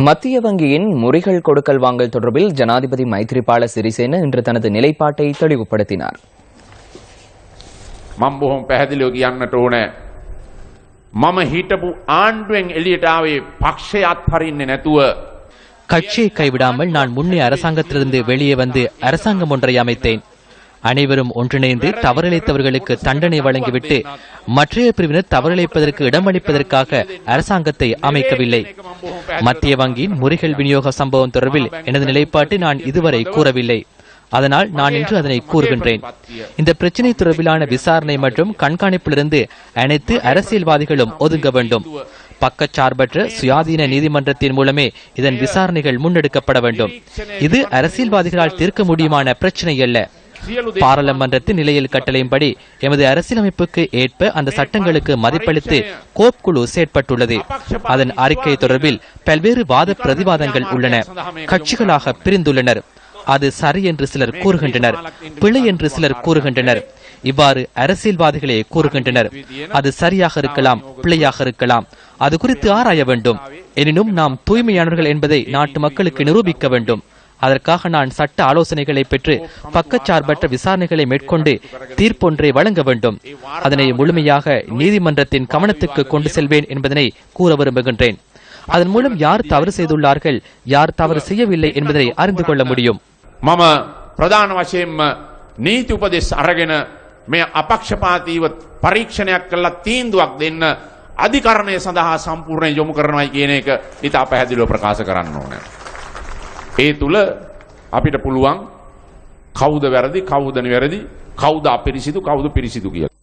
மத்திய வங்கியின் முறிகள் கொடுக்கல் வாங்கல் தொடர்பில் ஜனாதிபதி மைத்ரிபால சிறிசேன இன்று தனது நிலைப்பாட்டை தெளிவுபடுத்தினார் මම බොහොම පැහැදිලිව කියන්නට ඕනෑ. මම හිටපු ආණ්ඩුවෙන් එලියට ආවේ පක්ෂය අත්හරින්නේ නැතුව கட்சியை கைவிடாமல் நான் முன்னே அரசாங்கத்திலிருந்து வெளியே வந்து அரசாங்கம் ஒன்றை அமைத்தேன் அனைவரும் ஒன்றிணைந்து தவறிழைத்தவர்களுக்கு தண்டனை வழங்கிவிட்டு மற்றைய பிரிவினர் தவறிழைப்பதற்கு இடமளிப்பதற்காக அரசாங்கத்தை அமைக்கவில்லை. மத்திய வங்கியின் முறிகள் விநியோக சம்பவம் தொடர்பில் எனது நிலைப்பாட்டை நான் இதுவரை கூறவில்லை. அதனால் நான் இன்று அதனை கூறுகின்றேன். இந்த பிரச்சினை தொடர்பிலான விசாரணை மற்றும் கண்காணிப்பிலிருந்து அனைத்து அரசியல்வாதிகளும் ஒதுங்க வேண்டும். பக்கச்சார்பற்ற சுயாதீன நீதிமன்றத்தின் மூலமே இதன் விசாரணைகள் முன்னெடுக்கப்பட வேண்டும். இது அரசியல்வாதிகளால் தீர்க்க முடியுமான பிரச்சனை அல்ல. பாராளுமன்றத்தின் நிலையில் கட்டளையின்படி எமது அரசியலமைப்புக்கு ஏற்ப அந்த சட்டங்களுக்கு மதிப்பளித்து கோப் குழு செயற்பட்டுள்ளது. அதன் அறிக்கை தொடர்பில் பல்வேறு வாத பிரதிவாதங்கள் உள்ளன. கட்சிகளாக பிரிந்துள்ளனர். அது சரி என்று சிலர் கூறுகின்றனர். பிழை என்று சிலர் கூறுகின்றனர். இவ்வாறு அரசியல்வாதிகளே கூறுகின்றனர். அது சரியாக இருக்கலாம் பிழையாக இருக்கலாம். அது குறித்து ஆராய வேண்டும். எனினும் நாம் தூய்மையானவர்கள் என்பதை நாட்டு மக்களுக்கு நிரூபிக்க வேண்டும். அதற்காக நான் சட்ட ஆலோசனைகளை பெற்று பக்கச்சார்பற்ற விசாரணைகளை மேற்கொண்டு தீர்ப்பொன்றை வழங்க வேண்டும் அதனை முழுமையாக நீதிமன்றத்தின் கவனத்துக்கு கொண்டு செல்வேன் என்பதனை கூற விரும்புகின்றேன் அதன் மூலம் யார் தவறு செய்துள்ளார்கள் யார் தவறு செய்யவில்லை என்பதை அறிந்து கொள்ள முடியும் මම ප්‍රධාන වශයෙන්ම නීති උපදෙස් අරගෙන මේ අපක්ෂපාතීව පරීක්ෂණයක් කල්ලා තීන්දුවක් දෙන්න අධිකරණය සඳහා සම්පූර්ණය යොමු කරනවයි කියන එක ඉතා පැහැදිලිව ප්‍රකාශ කරන්න ඕන. ඒ තුල අපිට පුළුවන් කවුද වැරදි කවුද නිවැරදි කවුද අපිරිසිදු කවුද පිරිසිදු කියලා.